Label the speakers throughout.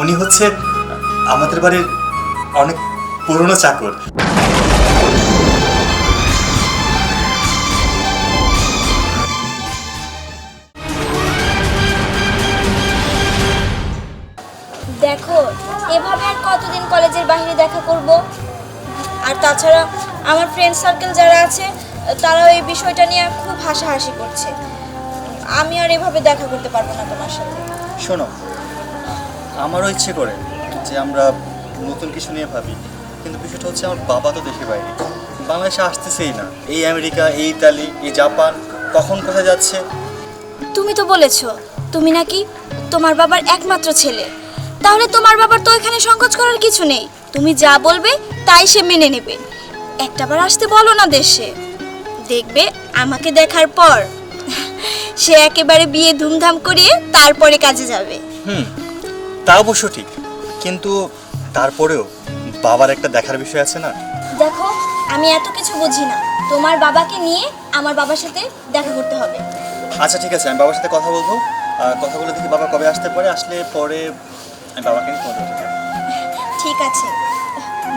Speaker 1: উনি হচ্ছে আমাদের বাড়ির অনেক পুরনো চাকর।
Speaker 2: দেখো এভাবে আর কতদিন কলেজের বাইরে দেখা করব? আর তাছাড়া আমার ফ্রেন্ড সার্কেল যারা আছে তারাও এই বিষয়টা নিয়ে খুব হাসাহাসি করছে। আমি আর এভাবে দেখা করতে পারব না তোমার সাথে।
Speaker 1: শোনো আমারও ইচ্ছে করে যে আমরা নতুন কিছু নিয়ে ভাবি। কিন্তু বিষয়টা হচ্ছে আমার বাবা তো দেশের বাইরে। বাংলাদেশে আসতেছেই না। এই আমেরিকা এই ইতালি এই জাপান কখন কোথায় যাচ্ছে?
Speaker 2: তুমি তো বলেছ তুমি নাকি তোমার বাবার একমাত্র ছেলে। তাহলে তোমার বাবার তো এখানে সংকোচ করার কিছু নেই। তুমি যা বলবে তাই সে মেনে নেবে। একটাবার আসতে বলো না দেশে। দেখবে আমাকে দেখার পর সে একেবারে বিয়ে ধুমধাম করিয়ে তারপরে কাজে যাবে।
Speaker 1: হুম তা অবশ্য ঠিক। কিন্তু তারপরেও বাবার একটা দেখার বিষয় আছে না?
Speaker 2: দেখো আমি এত কিছু বুঝি না। তোমার বাবাকে নিয়ে আমার বাবার সাথে দেখা করতে হবে।
Speaker 1: আচ্ছা ঠিক আছে আমি বাবার সাথে কথা বলব। আর কথা বলে দেখি বাবা কবে আসতে পারে আসলে পরে আমি বাবাকে নিয়ে ফোন করতে
Speaker 2: ঠিক আছে।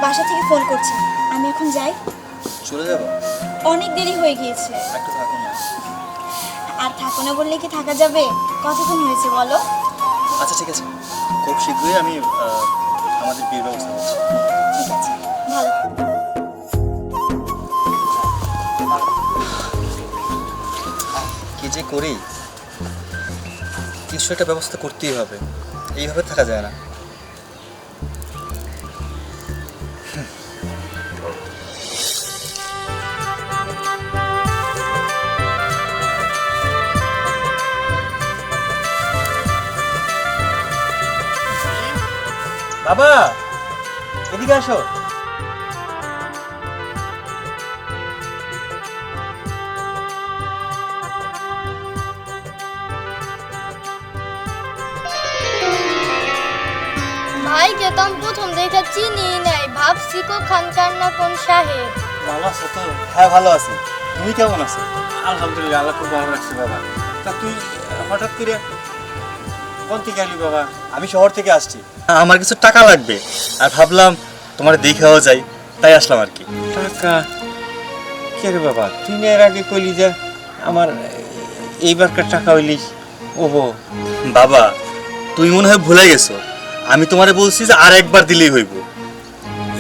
Speaker 2: বাসা থেকে ফোন করছি। আমি এখন যাই।
Speaker 1: চলে যাব?
Speaker 2: অনেক দেরি হয়ে গিয়েছে।
Speaker 1: একটু থাকুন না।
Speaker 2: আর থাকো না বললে কি থাকা যাবে? কতক্ষণ হয়েছে বলো?
Speaker 1: আচ্ছা ঠিক আছে। খুব শীঘ্রই আমি আমাদের বিয়ের ব্যবস্থা করছি।
Speaker 2: ঠিক আছে ভালো।
Speaker 1: কি যে করি? কিছু একটা ব্যবস্থা করতেই হবে। এইভাবে থাকা যায় না। বাবা এদিকে আসো।
Speaker 3: ভাইকে তো আমি প্রথম দেখে চিনি নাই। ভাবছি কো খানকার না কোন সাহেব
Speaker 4: ভালো আছো তো?
Speaker 1: হ্যাঁ ভালো আছি। তুমি কেমন আছো?
Speaker 4: আলহামদুলিল্লাহ আল্লাহ খুব ভালো রাখছি বাবা। তা তুই হঠাৎ করে কোন থেকে আলি বাবা?
Speaker 1: আমি শহর থেকে আসছি। আমার কিছু টাকা লাগবে। আর ভাবলাম তোমার দেখাও যাই তাই আসলাম আর কি।
Speaker 4: টাকা কে রে বাবা তুই এর আগে কইলি যে আমার এইবারকার টাকা হইলিস। ওহো
Speaker 1: বাবা তুমি মনে হয় ভুলে গেছো। আমি তোমারে বলছি যে আর একবার দিলেই হইব।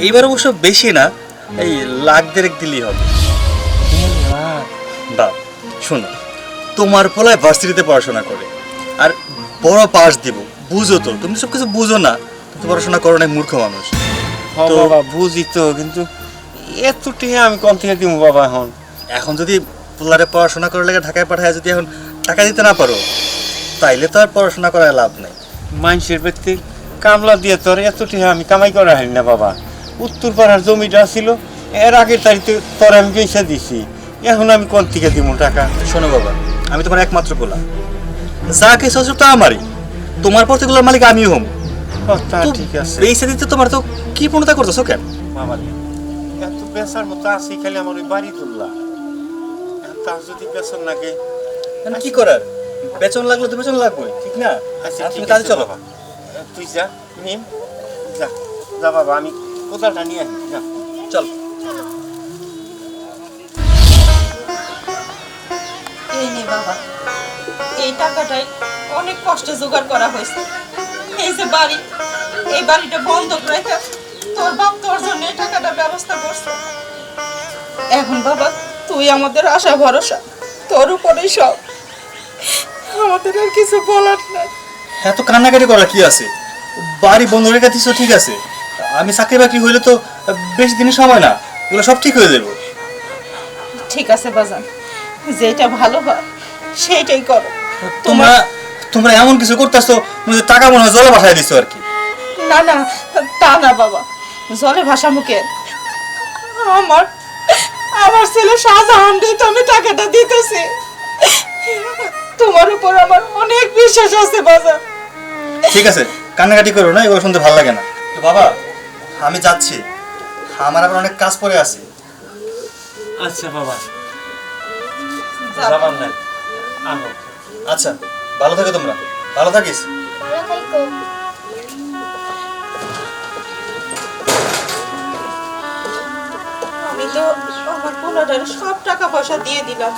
Speaker 1: এইবার অবশ্য বেশি না এই লাখ দেড়েক দিলেই হবে। বা শোনো তোমার পোলায় ভার্সিটিতে পড়াশোনা করে। বড় পাস দিব। বুঝো তো। তুমি সব কিছু বুঝো না। তুমি পড়াশোনা করো না মূর্খ মানুষ।
Speaker 4: হ
Speaker 1: তো-
Speaker 4: বাবা বুঝি তো কিন্তু এত টিহে আমি কোন থেকে দিব বাবা এখন?
Speaker 1: এখন যদি পোলারে পড়াশোনা করার লাগে ঢাকায় পাঠায় যদি এখন টাকা দিতে না পারো তাইলে তো আর পড়াশোনা করার লাভ নাই।
Speaker 4: মানুষের ব্যক্তি কামলা দিয়ে তোর এত টিহে আমি কামাই করা হয় না বাবা। উত্তর পাড়ার জমিটা ছিল এর আগের তারিখে তোর আমি পয়সা দিছি। এখন আমি কোন থেকে দিব টাকা?
Speaker 1: শোনো বাবা আমি তোমার একমাত্র পোলা। যা কিছু আছে তো আমারই। তোমার প্রতিগুলোর মালিক আমিও হম
Speaker 4: ও, তা
Speaker 1: তো
Speaker 4: ঠিক আছে।
Speaker 1: পয়সা দিতে তোমার তো কি পূর্ণতা করতেছো কেন?
Speaker 4: বাবা এত পেশার মতো আছি খালি আমার ওই বাড়ি তুললা তার যদি পেছন লাগে।
Speaker 1: মানে কি করার? বেতন লাগলে তো বেতন লাগবে ঠিক না?
Speaker 4: আচ্ছা
Speaker 1: তুমি কাজে চলো।
Speaker 4: তুই যা নিম যা যা বাবা আমি কোথাটা নিয়ে আসি যা।
Speaker 1: চল।
Speaker 5: এই নে বাবা। এই টাকাটাই অনেক কষ্টে জোগাড় করা হয়েছে। এই যে বাড়ি এই বাড়িটা বন্ধক রেখে তোর বাপ তোর জন্য এই টাকাটা ব্যবস্থা করছে। এখন বাবা তুই আমাদের আশা ভরসা তোর উপরেই সব। আমাদের আর কিছু বলার নাই।
Speaker 1: এত কান্নাকাটি করা কি আছে? বাড়ি বন্ধ রেখে দিছো ঠিক আছে। আমি চাকরি বাকরি হইলে তো বেশি দিনের সময় না এগুলো সব ঠিক হয়ে যাবে।
Speaker 5: ঠিক আছে বাজান যেটা ভালো হয়। সেইটাই করো।
Speaker 1: তোমরা তোমরা এমন কিছু করতেছো টাকা মনে হয় জলে পাঠাই দিছো আর কি।
Speaker 5: না না তা না বাবা। জলে ভাষা মুখে। আমার আমার ছেলে শাহজাহান তো আমি টাকাটা দিতেছি। তোমার উপর আমার অনেক বিশ্বাস আছে বাজার
Speaker 1: ঠিক আছে কান্নাকাটি করো না এগুলো শুনতে ভালো লাগে না। তো বাবা আমি যাচ্ছি। আমার আবার অনেক কাজ পড়ে আছে।
Speaker 4: আচ্ছা বাবা। যাবার নাই।
Speaker 1: আচ্ছা ভালো থাকো তোমরা। ভালো থাকিস।
Speaker 3: আমি তো
Speaker 5: আমার পোলাটার সব টাকা পয়সা দিয়ে দিলাম।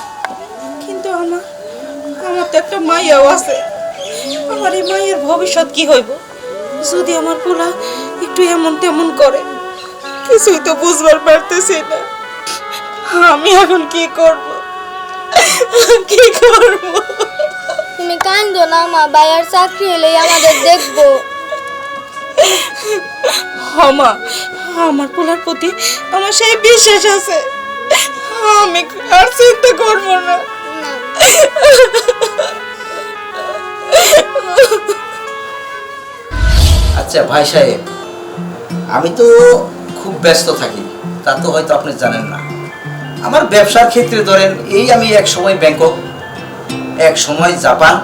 Speaker 5: কিন্তু আমার আমার তো একটা মাইয়াও আছে। আমার এই মায়ের ভবিষ্যৎ কি হইব? যদি আমার পোলা একটু এমন তেমন করে কিছুই তো বুঝবার পারতেছি না। আমি এখন কি করব? কি করব?
Speaker 3: তুমি কান্দো না মা বাইয়ার চাকরি হলেই আমাদের দেখব।
Speaker 5: হমা আমার পোলার প্রতি আমার সেই বিশ্বাস আছে। আমি আর চিন্তা করব না।
Speaker 3: না।
Speaker 6: আচ্ছা ভাই সাহেব আমি তো খুব ব্যস্ত থাকি তা তো হয়তো আপনি জানেন না। আমার ব্যবসার ক্ষেত্রে ধরেন এই আমি এক সময় ব্যাংকক এক সময় জাপান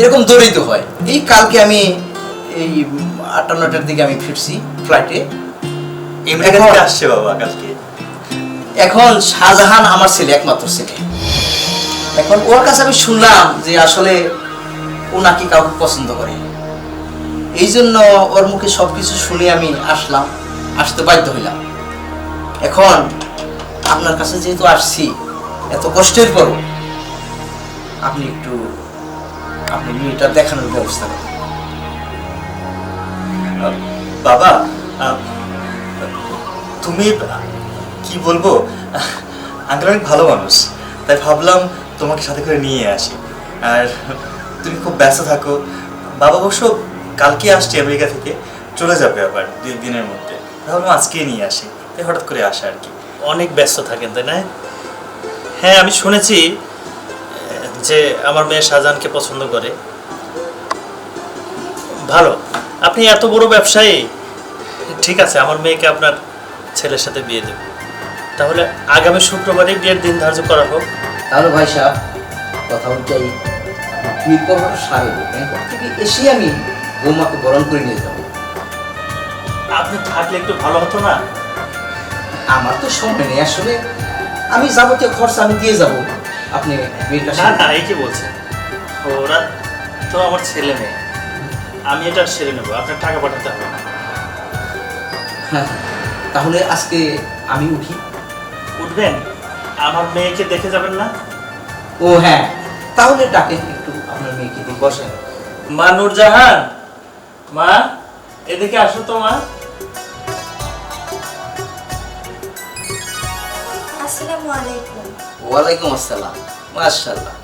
Speaker 6: এরকম দৌড়িত হয়। এই কালকে আমি এই আটটা নটার দিকে আমি ফিরছি ফ্লাইটে
Speaker 1: আসছে বাবা কালকে?
Speaker 6: এখন শাহজাহান আমার ছেলে একমাত্র ছেলে। এখন ওর কাছে আমি শুনলাম যে আসলে ও নাকি কাউকে পছন্দ করে। এই জন্য ওর মুখে সব কিছু শুনে আমি আসলাম আসতে বাধ্য হইলাম। এখন আপনার কাছে যেহেতু আসছি, এত কষ্টের পরও আপনি একটু, আপনি মেয়েটা দেখানোর ব্যবস্থা করেন।
Speaker 1: বাবা তুমি, কি বলব? আঙ্কেল অনেক ভালো মানুষ, তাই ভাবলাম তোমাকে সাথে করে নিয়ে আসি। আর তুমি খুব ব্যস্ত থাকো। বাবা অবশ্য কালকে আসছি আমেরিকা থেকে, চলে যাবে আবার দুই দিনের মধ্যে। ভাবলাম আজকে নিয়ে আসি, তাই হঠাৎ করে আসা আর কি।
Speaker 7: অনেক ব্যস্ত থাকেন তাই না? হ্যাঁ আমি শুনেছি যে আমার মেয়ে শাহজাহানকে পছন্দ করে। ভালো। আপনি এত বড় ব্যবসায়ী। ঠিক আছে আমার মেয়েকে আপনার ছেলের সাথে বিয়ে দেব। তাহলে আগামী শুক্রবারে বিয়ের দিন ধার্য করা হোক।
Speaker 6: তাহলে ভাই সাহেব কথা অনুযায়ী তুই করব সাহেব ব্যাংকক থেকে এসে আমি বৌমাকে বরণ করে নিয়ে যাব।
Speaker 7: আপনি থাকলে একটু ভালো হতো না?
Speaker 6: আমার তো সময় নেই। আসলে আমি যাবতীয় খরচ আমি দিয়ে যাব। আপনি বিয়েটা
Speaker 7: না না এই কি বলছেন? ওরা তো আমার ছেলে মেয়ে। আমি এটা সেরে নেব। আপনার টাকা পাঠাতে হবে। না
Speaker 6: হ্যাঁ, তাহলে আজকে আমি উঠি।
Speaker 7: উঠবেন? আমার মেয়েকে দেখে যাবেন না?
Speaker 6: ও হ্যাঁ। তাহলে ডাকেন একটু আপনার মেয়েকে বসেন।
Speaker 7: মা নুরজাহান! মা এদিকে আসো তো মা।
Speaker 6: ওয়ালাইকুম আসসালাম। মাশাল্লাহ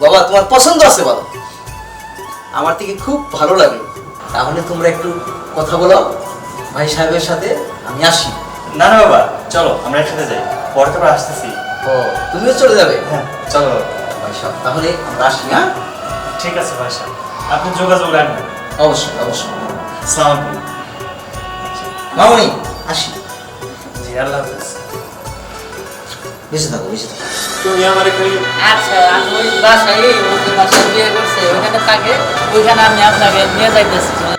Speaker 6: বাবা তোমার পছন্দ আছে বলো। আমার থেকে খুব ভালো লাগল তাহলে তোমরা একটু কথা বলো। ভাই সাহেবের সাথে আমি আসি।
Speaker 1: না না বাবা। চলো আমরা একসাথে যাই। পরে আসতেছি।
Speaker 6: ও তুমিও চলে যাবে?
Speaker 1: হ্যাঁ চলো।
Speaker 6: ভাই সাহেব তাহলে আমরা আসি হ্যাঁ?
Speaker 7: ঠিক আছে ভাই সাহেব। আপনি যোগাযোগ রাখবেন।
Speaker 6: অবশ্যই অবশ্যই।
Speaker 1: সালাম
Speaker 6: মামনি আসি।
Speaker 7: জি আল্লাহ হাফেজ।
Speaker 6: বেঁচে থাকো বেঁচে থাকো
Speaker 7: তুমি আমার কই
Speaker 8: আচ্ছা আমি ওই বাসায় ওই বাসায় বিয়ে করছে ওইখানে থাকে ওইখানে আমি আপনাকে নিয়ে যাইতেছি।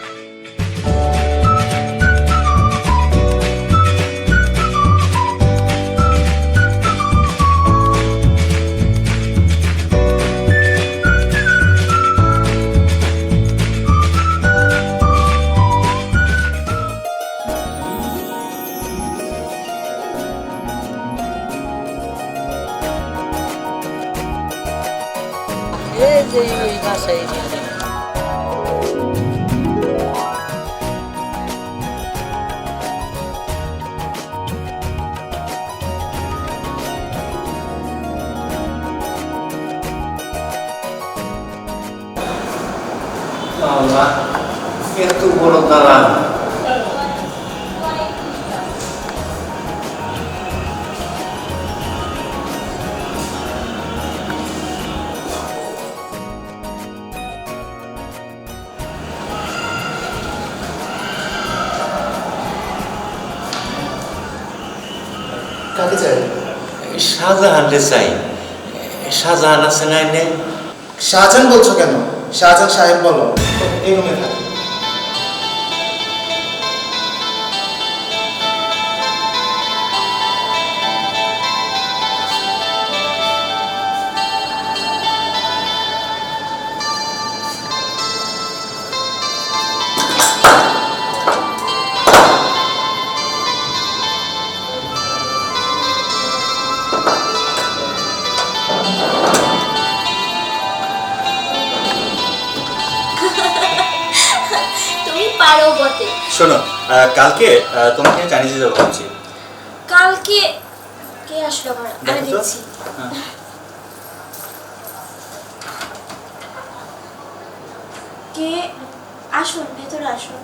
Speaker 4: এত বড় দালান
Speaker 6: কাকে চাই?
Speaker 4: শাহজাহান রে চাই। শাহজাহান আছে না
Speaker 9: শাহজাহান বলছো কেন? শাহজাহান সাহেব বলো এই রুমে থাকে।
Speaker 1: যাব ভাবছি
Speaker 2: কালকে কে আসলো আবার? আমি দেখছি।
Speaker 1: হ্যাঁ।
Speaker 2: কে? আসুন ভেতরে আসুন।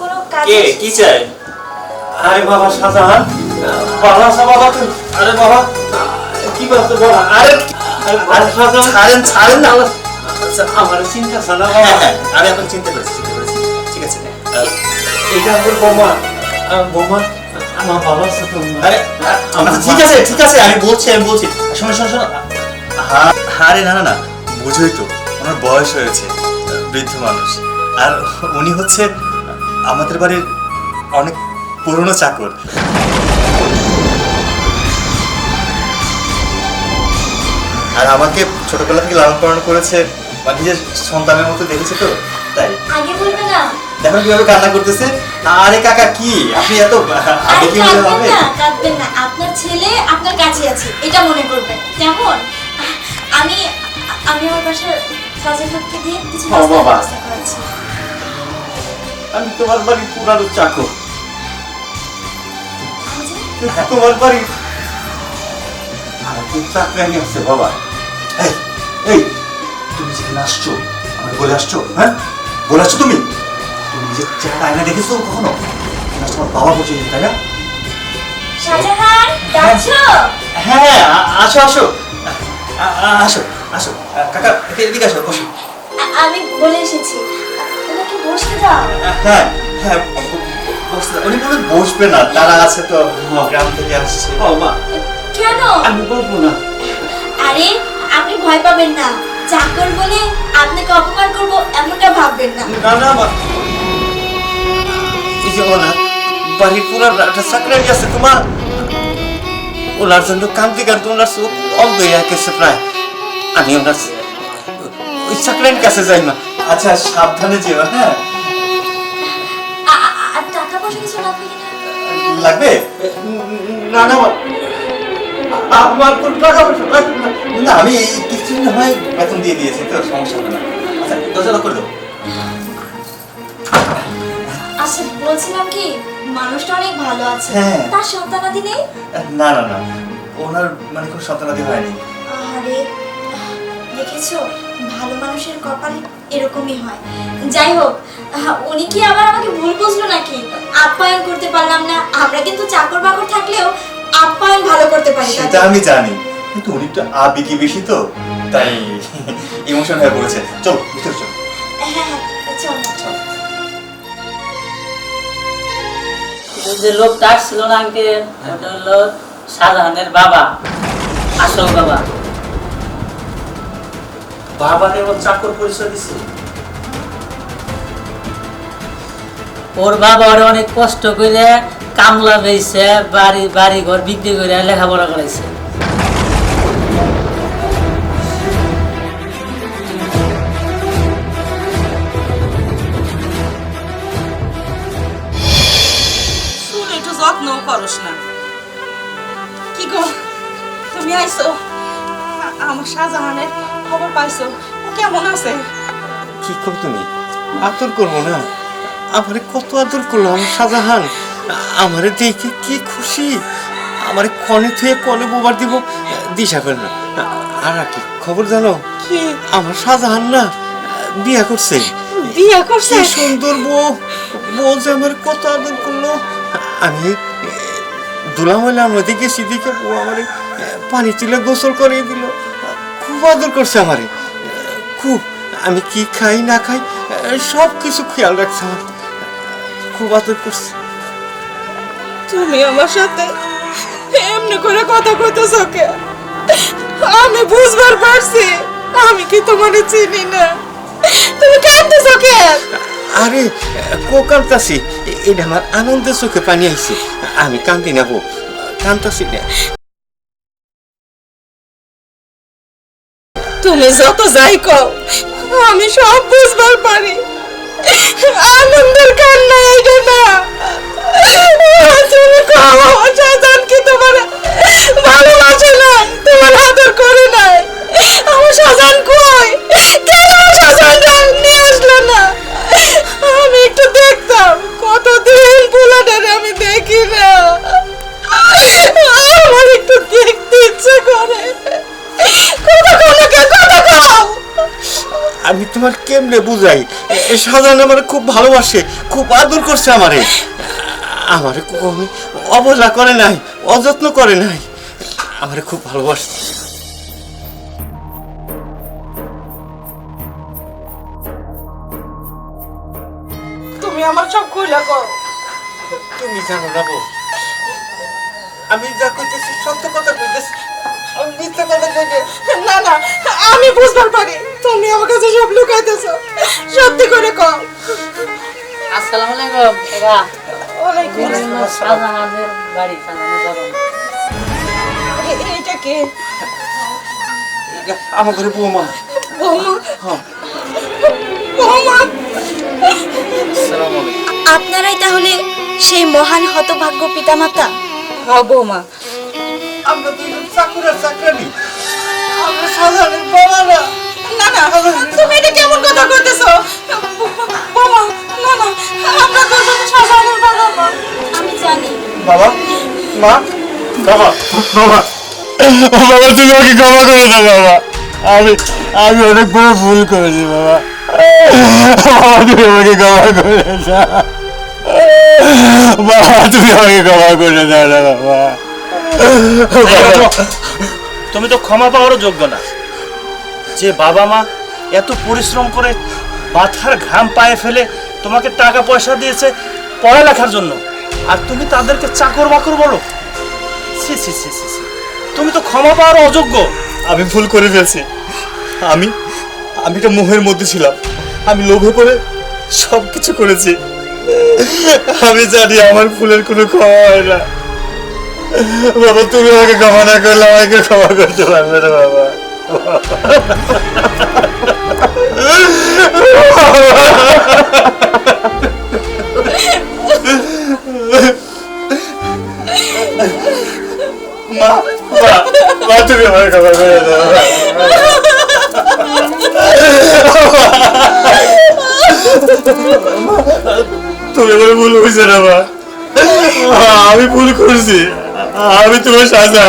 Speaker 2: কোনো কাজ
Speaker 7: কে? কি চাই?
Speaker 4: আরে বাবা শাহজাহান বাবা আরে বাবা কি করছ বাবা? আরে আরে শাহজাহান।
Speaker 1: ছাড়েন ছাড়েন না।
Speaker 4: আচ্ছা, আমার চিন্তা
Speaker 1: হ্যাঁ
Speaker 4: বাবা।
Speaker 1: হ্যাঁ আমি এখন চিন্তা করেছি।
Speaker 4: এটা বোমা বোমা
Speaker 1: আচ্ছা, ঠিক আছে ঠিক আছে আমি বলছি আমি বলছি না না তো বয়স হয়েছে বৃদ্ধ মানুষ আর উনি হচ্ছে আমাদের বাড়ির অনেক পুরনো চাকর আর আমাকে ছোটবেলা থেকে লালন পালন করেছে মানে নিজের সন্তানের মতো দেখেছে তো তাই
Speaker 2: আগে বলবে না।
Speaker 1: দেখো কীভাবে কান্না করতেছে। আরে কাকা কি? আপনি এত আগে কি বলে হবে?
Speaker 2: কাঁদবেন না। আপনার ছেলে আপনার কাছে আছে এটা মনে করবেন। কেমন? আমি আমি আমার বাসার কাজের লোককে দিয়ে কিছু। ব্যবস্থা
Speaker 4: আমি তোমার বাড়ির পুরানো চাকর। কিন্তু তোমার বাড়ি চাকরানি আছে বাবা।
Speaker 1: এই এই তুমি যেখানে আসছো আমাকে বলে আসছো হ্যাঁ? বলে আসছো তুমি? নিজের চেহারা আয়না দেখেছ কখনো আমার বাবা পর্যন্ত তাই না হ্যাঁ আসো আসো আসো আসো কাকা এদিকে- আসো বসো
Speaker 2: আমি বলে এসেছি ওনাকে বসতে
Speaker 1: হ্যাঁ হ্যাঁ বসতে উনি বলে বসবে না তারা আছে তো গ্রাম থেকে আসছে
Speaker 4: বাবা
Speaker 2: কেন
Speaker 4: আমি বলব না
Speaker 2: আরে আপনি ভয় পাবেন না চাকর বলে আপনাকে অপমান করব এমনটা ভাববেন না
Speaker 4: না না বাড়ির পুরানো একটা চাকরানি আছে তোমার। ওনার জন্য কান্তি কান্তি ওনার চোখ অন্ধ হয়ে গেছে প্রায়। আমি ওনার ওই চাকরানির কাছে যাই না।
Speaker 1: আচ্ছা সাবধানে যেও হ্যাঁ।
Speaker 2: কিছু লাগবে
Speaker 4: না না আমার কোনো টাকা পয়সা লাগবে না।
Speaker 1: না আমি এই কিছুদিন হয় বেতন দিয়ে দিয়েছি তো সমস্যা হবে না। আচ্ছা দরজা lock করে
Speaker 2: আচ্ছা বলছিলাম কি মানুষটা অনেক ভালো আছে।
Speaker 1: হ্যাঁ।
Speaker 2: তার সন্তানাদি নেই?
Speaker 1: না না না ওনার মানে কোনো সন্তানাদি হয়নি।
Speaker 2: আরে দেখেছ ভালো মানুষের কপাল এরকমই হয়। যাই হোক আহ, উনি কি আবার আমাকে ভুল বুঝলো নাকি? আপ্যায়ন করতে পারলাম না। আমরা কিন্তু চাকর বাকর থাকলেও আপ্যায়ন ভালো করতে পারি
Speaker 1: সেটা আমি জানি। কিন্তু উনি একটু আবেগী বেশি তো তাই ইমোশন হয়ে পড়েছে। চল ভিতরে চল।
Speaker 2: হ্যাঁ হ্যাঁ চল।
Speaker 8: যে লোকটা আসছিল না আঙ্কেল ওটা হলো শাহজাহানের বাবা আসল বাবা।
Speaker 7: ওর চাকর পরিচয় দিছে?
Speaker 8: ওর বাবা ওরে অনেক কষ্ট করে কামলা পেয়েছে বাড়ি বাড়ি ঘর বিক্রি করে লেখাপড়া করাইছে।
Speaker 5: আমার শাহজাহানের খবর পাইছো। ও কেমন আছে?
Speaker 4: কি করো তুমি। আদর করব না। আমারে কত আদর করল আমার শাহজাহান। আমারে দেখে কি খুশি। আমারে কনে থুয়ে কনে বোবার দিব দিশা পেল না। আর কি খবর জানো?
Speaker 5: কি?
Speaker 4: আমার শাহজাহান না বিয়া করছে।
Speaker 5: বিয়া করছে?
Speaker 4: সুন্দর বউ। বউ যে আমার কত আদর করল। আমি দোলাময়লার মধ্যে গেছি দেখে বউ আমার পানি তুলে গোসল করিয়ে দিল। আদর করছে আমারে। খুব আমি কি খাই না খাই সব কিছু খেয়াল রাখছে আমার। খুব আদর করছে।
Speaker 5: তুমি আমার সাথে এমনি করে কথা কইতেছ কে? আমি বুঝবার পারছি আমি কি তোমার চিনি না। তুমি কাঁদতেছ কে?
Speaker 4: আরে কো এটা আমার আনন্দের চোখে পানি আইছে। আমি কান্দি না বউ কান্তাছি না।
Speaker 5: তুমি যত যাই কও আমি সব বুঝবার পারি। আনন্দের কান্না এইটা না। তুমি কও আমার শাহজাহান কি তোমার ভালোবাসে নাই, তোমার আদর করে নাই। আমার শাহজাহান কই?
Speaker 4: আমি তোমার কেমনে বুঝাই? শাহজাহান আমার খুব ভালোবাসে খুব আদর করছে আমারে। আমারে কখনো অবহেলা করে নাই অযত্ন করে নাই। আমারে খুব ভালোবাসে।
Speaker 5: তুমি আমার সব খুইলা কর
Speaker 4: তুমি জানো না বউ আমি যা কইতেছি সত্য কথা কইতেছি আমি মিথ্যা কথা কই নাই।
Speaker 5: না না আমি বুঝবার পারি। তুমি আমার কাছে সব লুকাইতেছো। সত্যি করে কও।
Speaker 8: আসসালামু আলাইকুম এরা
Speaker 5: ওয়ালাইকুম আসসালাম।
Speaker 8: বাড়ি শাহজাহানের বাবা
Speaker 5: এইটা কে?
Speaker 4: এটা আমার ঘরে বৌমা?
Speaker 5: বৌমা? বৌমা
Speaker 2: আপনারাই তাহলে সেই মহান হতভাগ্য পিতামাতা?
Speaker 5: হ্যাঁ বৌমা।
Speaker 4: আমরা দুজন চাকুর আর চাকরানি। আমরা সাধারণ বাবা না
Speaker 5: বাবা।
Speaker 4: বাবা। তুমি আমাকে ক্ষমা করে দাও, বাবা। আমি আমি অনেক বড় ভুল করেছি, বাবা। বাবা, তুমি আমাকে ক্ষমা করে দাও। বাবা, তুমি আমাকে ক্ষমা করে দাও না, বাবা।
Speaker 7: তুমি তো ক্ষমা পাওয়ারও যোগ্য না। যে বাবা মা এত পরিশ্রম করে মাথার ঘাম পায়ে ফেলে তোমাকে টাকা পয়সা দিয়েছে পড়ালেখার জন্য, আর তুমি তাদেরকে চাকর বাকর বলো। তুমি তো ক্ষমা পাওয়ার অযোগ্য।
Speaker 1: আমি ভুল করে ফেলছি। আমি আমি একটা মোহের মধ্যে ছিলাম। আমি লোভে করে সব কিছু করেছি। আমি জানি আমার ফুলের কোনো ক্ষমা হয় না। বাবা, তুমি আমাকে ক্ষমা না করলে আমাকে ক্ষমা করতে পারবে না, বাবা। তুমি ভুল হয়েছে না মা আমি ভুল করছি আমি তোমার সাথে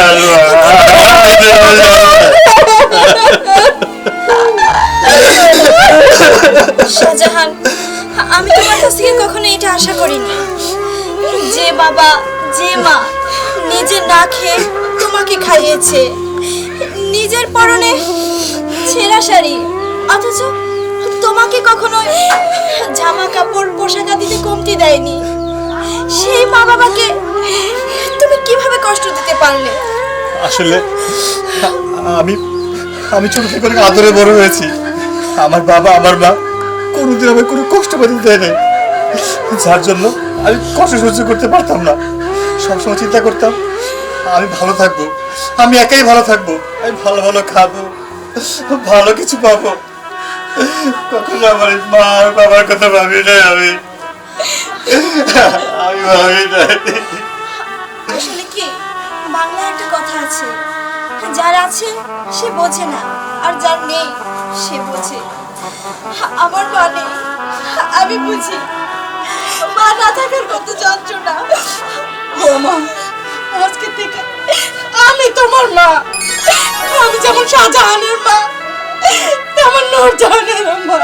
Speaker 2: শাহজাহান, আমি তোমার কাছ থেকে কখনো এটা আশা করিনি। যে বাবা, যে মা নিজে না খেয়ে তোমাকে খাইয়েছে। নিজের পরনে ছেঁড়া শাড়ি। অথচ তোমাকে কখনো জামা কাপড় পোশাক দিতে কমতি দেয়নি। সেই মা বাবাকে তুমি কীভাবে কষ্ট দিতে পারলে?
Speaker 1: আসলে আমি আমি ছোট থেকে অনেক আদরে বড় হয়েছি। আমার বাবা, আমার মা কোনোদিন আমার কোনো কষ্ট পেতে দেয় নাই যার জন্য আমি কষ্ট সহ্য করতে পারতাম না। সবসময় চিন্তা করতাম আমি ভালো থাকব। আমি একাই ভালো থাকব। আমি ভালো ভালো খাব। ভালো কিছু পাবো। কখনো আমার মা আর বাবার কথা ভাবি নাই আমি। আমি ভাবি নাই।
Speaker 2: কি? বাংলায় একটা কথা আছে। যার আছে, সে বোঝে না। আর যার নেই, সে বোঝে। আমার মা নেই। আমি বুঝি। মা না থাকার কত যন্ত্রণা।
Speaker 5: বৌমা আজকে থেকে আমি তোমার মা। আমি যেমন শাহজাহানের মা তেমন নূরজাহানের মা।